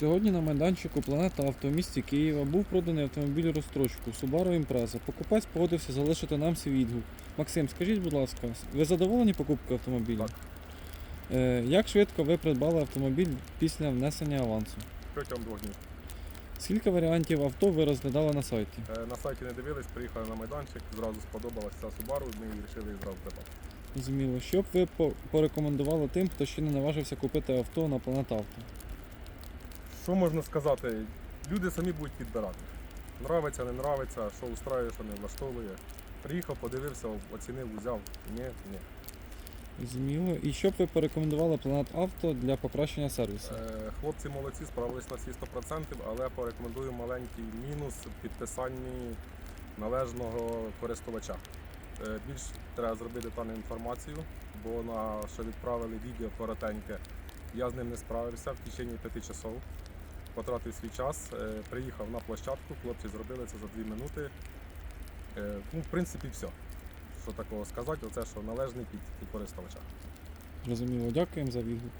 Сьогодні на майданчику Планета Авто в місті Києва був проданий автомобіль розстрочку Subaru Impreza. Покупець погодився залишити нам свій відгук. Максим, скажіть, будь ласка, ви задоволені покупкою автомобіля? Так. Е, як швидко ви придбали автомобіль після внесення авансу? Протягом двох днів. Скільки варіантів авто ви розглядали на сайті? Е, На сайті не дивились, приїхали на майданчик, зразу сподобалася ця Subaru, ми вирішили її зразу придбати. Зрозуміло. Що б ви по- порекомендували тим, хто ще не наважився купити авто на Планета Авто? Що можна сказати? Люди самі будуть підбирати. Нравиться, не нравиться, що устраює, що не влаштовує. Приїхав, подивився, оцінив, взяв. Ні, ні. Зрозуміло. І що б ви порекомендували Планет Авто для покращення сервісу? Е, Хлопці молодці, справились на всі 100%, але порекомендую маленький мінус в підписанні належного користувача. Е, Більш треба зробити детальну інформацію, бо на що відправили відео коротеньке, я з ним не справився в течение 5 часов. Потратив свій час, е, приїхав на площадку, хлопці зробили це за 2 минути. Е, Ну, в принципі, все. Що такого сказати, оце що належний під користувача. Розуміло, Дякуємо за відгук.